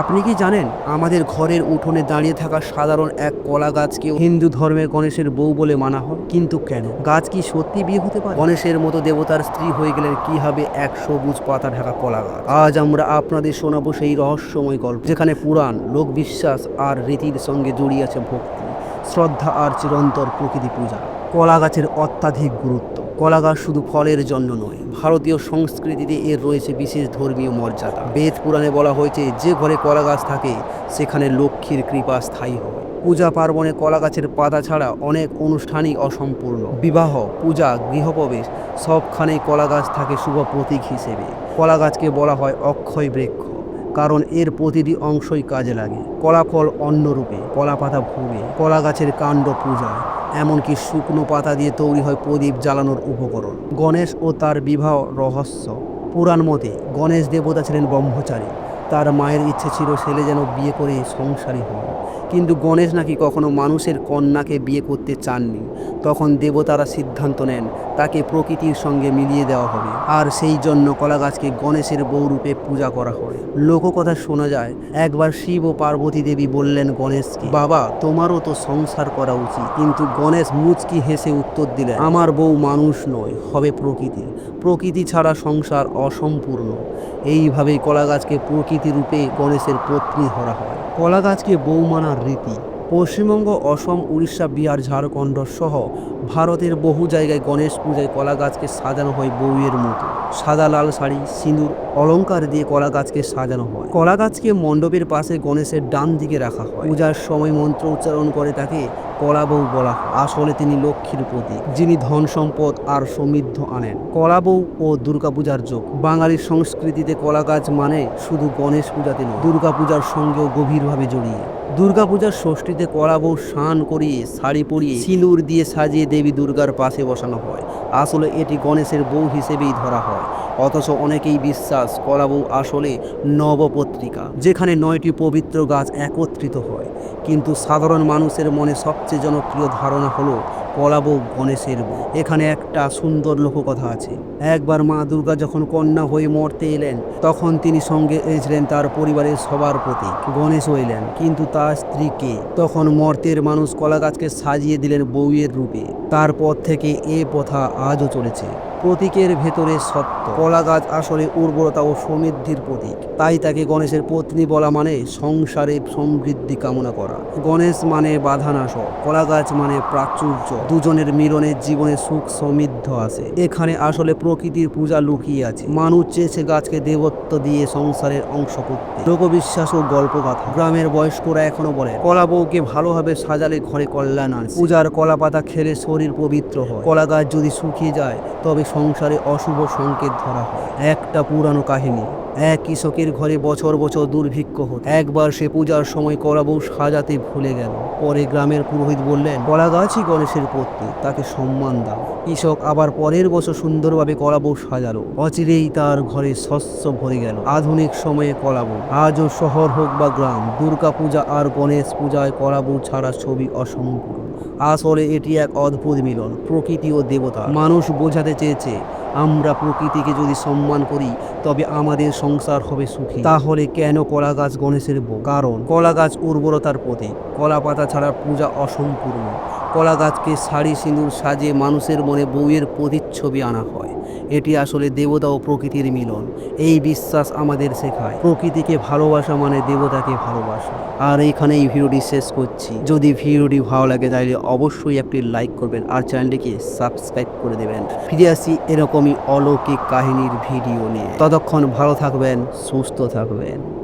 আপনি কি জানেন আমাদের ঘরের উঠোনে দাঁড়িয়ে থাকা সাধারণ এক কলা গাছকে হিন্দু ধর্মের গণেশের বউ বলে মানা হয়? কিন্তু কেন? গাছ কি সত্যি বিয়ে হতে পারে? গণেশের মতো দেবতার স্ত্রী হয়ে গেলেন কি হবে এক সবুজ পাতা ঢাকা কলা গাছ? আজ আমরা আপনাদের শোনাবো সেই রহস্যময় গল্প, যেখানে পুরাণ লোক বিশ্বাস আর রীতির সঙ্গে জড়িয়ে আছে ভক্তি, শ্রদ্ধা আর চিরন্তর প্রকৃতি পূজা। কলা গাছের অত্যাধিক গুরুত্ব। কলা গাছ শুধু ফলের জন্য নয়, ভারতীয় সংস্কৃতিতে এর রয়েছে বিশেষ ধর্মীয় মর্যাদা। বেদ পুরাণে বলা হয়েছে, যে ঘরে কলা গাছ থাকে, সেখানে লক্ষ্মীর কৃপা স্থায়ী হয়। পূজা পার্বণে কলা গাছের পাতা ছাড়া অনেক অনুষ্ঠানই অসম্পূর্ণ। বিবাহ, পূজা, গৃহপ্রবেশ, সবখানেই কলা গাছ থাকে শুভ প্রতীক হিসেবে। কলা গাছকে বলা হয় অক্ষয় বৃক্ষ। কারণ এর প্রতিটি অংশই কাজে লাগে। কলাফল অন্যরূপে কলা পাতা ভুবে কলা গাছের কাণ্ড পূজা, এমনকি শুকনো পাতা দিয়ে তৈরি হয় প্রদীপ জ্বালানোর উপকরণ। গণেশ ও তার বিবাহ রহস্য। পুরাণ মতে গণেশ দেবতা ছিলেন ব্রহ্মচারী। তার মায়ের ইচ্ছে ছিল ছেলে যেন বিয়ে করে সংসারী হন। কিন্তু গণেশ নাকি কখনো মানুষের কন্যাকে বিয়ে করতে চাননি। তখন দেবতারা সিদ্ধান্ত নেন, তাকে প্রকৃতির সঙ্গে মিলিয়ে দেওয়া হবে। আর সেই জন্য কলা গাছকে গণেশের বৌরূপে পূজা করা হয়। লোককথা শোনা যায়, একবার শিব ও পার্বতী দেবী বললেন গণেশকে, বাবা, তোমারও তো সংসার করা উচিত। কিন্তু গণেশ মুচকি হেসে উত্তর দিলেন, আমার বউ মানুষ নয়, হবে প্রকৃতি। প্রকৃতি ছাড়া সংসার অসম্পূর্ণ। এইভাবেই কলা গাছকে প্রকৃতি রূপে গণেশের পত্নী ধরা হয়। কলা গাছকে বউ মানার রীতি। পশ্চিমবঙ্গ, অসম, উড়িষ্যা, বিহার, ঝাড়খণ্ড সহ ভারতের বহু জায়গায় গণেশ পূজায় কলা গাছকে সাজানো হয় বউয়ের মতো। সাদা লাল শাড়ি, সিঁদুর, অলংকার দিয়ে কলা গাছকে সাজানো হয়। কলা গাছকে মণ্ডপের পাশে গণেশের ডান দিকে রাখা হয়। পূজার সময় মন্ত্র উচ্চারণ করে তাকে কলা বউ বলা হয়। আসলে তিনি লক্ষ্মীর প্রতীক, যিনি ধন সম্পদ আর সমৃদ্ধ আনেন। কলা বউ ও দুর্গাপূজার যোগ। বাঙালির সংস্কৃতিতে কলা গাছ মানে শুধু গণেশ পূজাতে নয়, দুর্গাপূজার সঙ্গেও গভীরভাবে জড়িয়ে। দুর্গাপূজার ষষ্ঠীতে কলা বউ স্নান করিয়ে শাড়ি পরিয়ে সিঁদুর দিয়ে সাজিয়ে দেবী দুর্গার পাশে বসানো হয়। আসলে এটি গণেশের বউ হিসেবেই ধরা হয়। অথচ অনেকেই বিশ্বাস কলা আসলে নবপত্রিকা, যেখানে নয়টি পবিত্র গাছ একত্রিত হয়। কিন্তু সাধারণ মানুষের মনে সবচেয়ে জনপ্রিয় ধারণা হলো কলাবৌ গণেশের এখানে একটা সুন্দর লোককথা আছে। একবার মা দুর্গা যখন কন্যা হয়ে মরতে এলেন, তখন তিনি সঙ্গে এসেছিলেন তার পরিবারের সবার প্রতি। গণেশ হইলেন, কিন্তু তার স্ত্রীকে তখন মর্তের মানুষ কলা গাছকে সাজিয়ে দিলেন বউয়ের রূপে। তারপর থেকে এ প্রথা আজও চলেছে। প্রতীকের ভেতরে সত্য। কলা গাছ আসলে উর্বরতা ও সমৃদ্ধির প্রতীক। তাই তাকে গণেশের পত্নী বলা মানে সংসারে সমৃদ্ধি কামনা করা। গণেশ মানে বাধানাশক কলা গাছ মানে প্রাচুর্য। দুজনের মিলনে জীবনে সুখ সমৃদ্ধ আছে। এখানে আসলে প্রকৃতির পূজা লুকিয়ে আছে। মানুষ চেয়েছে গাছকে দেবত্ব দিয়ে সংসারের অংশ করতে। লোকবিশ্বাস ও গল্পগাথা গ্রামের বয়স্করা এখনও বলে কলা বউকে ভালোভাবে সাজালে ঘরে কল্যাণ আনে পূজার কলা পাতা খেলে শরীর পবিত্র হয়। কলা গাছ যদি শুকিয়ে যায়, তবে সংসারে অশুভ সংকেত ধরা হয়। একটা পুরানো কাহিনী। এক কৃষকের ঘরে বছর বছর দুর্ভিক্ষ হতো। একবার সে পূজার সময় কলা বউ সাজাতে ভুলে গেল। পরে গ্রামের পুরোহিত বললেন কলা গাছই গণেশের পত্নী, তাকে সম্মান দাও। কৃষক আবার পরের বছর সুন্দরভাবে কলা বউ সাজালো। অচিরেই তার ঘরে শস্য ভরে গেল। আধুনিক সময়ে কলা বউ আজও শহর হোক বা গ্রাম দুর্গা পূজা আর গণেশ পূজায় কলা বউ ছাড়া ছবি অসম্পূর্ণ। আসলে এটি এক অদ্ভুত মিলন, প্রকৃতি ও দেবতা। মানুষ বোঝাতে চেয়েছে, আমরা প্রকৃতিকে যদি সম্মান করি, তবে আমাদের সংসার হবে সুখী। তাহলে কেন কলা গাছ গণেশের কারণ? কলা গাছ উর্বরতার প্রতীক কলা পাতা ছাড়া পূজা অসম্পূর্ণ। কলা গাছকে শাড়ি সিঁদুর সাজিয়ে মানুষের মনে বউয়ের প্রতিচ্ছবি আনা হয়। এটি আসলে দেবতা ও প্রকৃতির মিলন। এই বিশ্বাস আমাদের শেখায়। প্রকৃতিকে ভালোবাসা মানে দেবতাকে ভালোবাসা। আর এইখানে এই ভিডিওটি শেষ করছি। যদি ভিডিওটি ভালো লাগে তাহলে অবশ্যই একটি লাইক করবেন আর চ্যানেলটিকে সাবস্ক্রাইব করে দেবেন। ফিরে আসি এরকমই অলৌকিক কাহিনীর ভিডিও নিয়ে। ততক্ষণ ভালো থাকবেন, সুস্থ থাকবেন।